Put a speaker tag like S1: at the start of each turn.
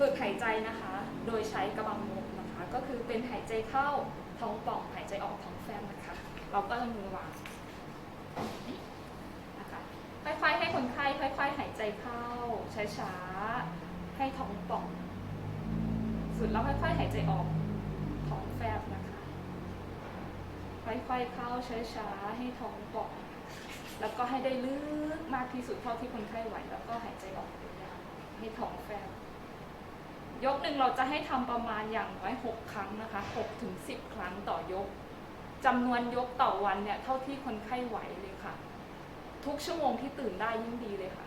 S1: ฝึกหายใจนะคะ โดยใช้กระบังลมนะคะ ก็คือเป็นหายใจเข้าท้องป่อง หายใจออกท้องแฟบนะคะ เราก็เอามือวางนะคะค่อยๆให้คนไข้ค่อยๆหายใจเข้าช้าๆให้ท้องป่อง สุดแล้วค่อยๆหายใจออกท้องแฟบนะคะ ค่อยๆเข้าช้าๆให้ท้องป่องแล้วก็ให้ได้ลึกมากที่สุดเท่าที่คนไข้ไหว แล้วก็หายใจออกยาวๆให้ท้องแฟบ ยกหนึ่งเราจะให้ทำประมาณอย่างน้อยหกครั้งนะคะหกถึงสิบครั้งต่อยกจำนวนยกต่อวันเนี่ยเท่าที่คนไข้ไหวเลยค่ะ ทุกชั่วโมงที่ตื่นได้ยิ่งดีเลยค่ะ